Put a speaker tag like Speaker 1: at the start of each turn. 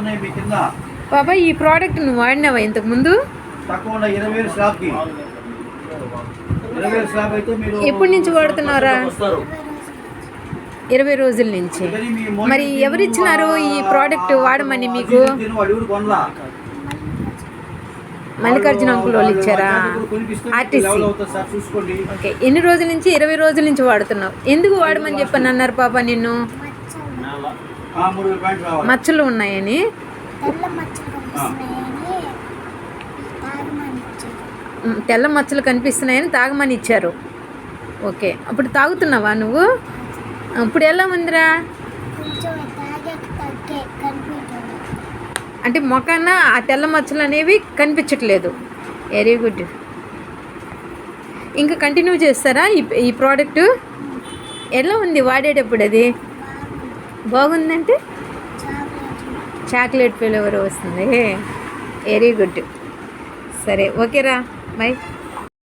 Speaker 1: ఉన్నాయి మీ కింద.
Speaker 2: బాబా ఈ ప్రోడక్ట్ నువ్వు వాడినావా ఇంతకు ముందు?
Speaker 1: తక్కువ ఉన్న ఇరవై వేలు స్లాబ్కి. ఇరవై వేలు స్లాబ్ అయితే మీరు
Speaker 2: ఎప్పటి నుంచి వాడుతున్నారా?
Speaker 1: వస్తారు.
Speaker 2: ఇరవై రోజుల నుంచి. మరి ఎవరిచ్చినారు ఈ ప్రోడక్ట్ వాడమని మీకు? మల్లికార్జున అంకుల్ వాళ్ళు ఇచ్చారా? ఆర్టీసీ ఓకే ఎన్ని రోజుల నుంచి? ఇరవై రోజుల నుంచి వాడుతున్నావు. ఎందుకు వాడమని చెప్పని అన్నారు పాప నిన్ను? మచ్చలు ఉన్నాయని?
Speaker 3: తెల్ల మచ్చలు కనిపిస్తున్నాయని తాగమని ఇచ్చారు.
Speaker 2: ఉమ్, తెల్ల మచ్చలు కనిపిస్తున్నాయని తాగమని ఇచ్చారు. ఓకే. అప్పుడు తాగుతున్నావా నువ్వు? ఇప్పుడు ఎలా ఉందిరా? అంటే మొఖాన ఆ తెల్ల మచ్చలు అనేవి కనిపించట్లేదు. వెరీ గుడ్ ఇంకా కంటిన్యూ చేస్తారా ఈ ఈ ప్రోడక్ట్ ఎలా ఉంది వాడేటప్పుడు అది? బాగుందంటే?
Speaker 3: చాక్లెట్
Speaker 2: ఫ్లేవర్ వస్తుంది. Very good. సరే ఓకేరా బై.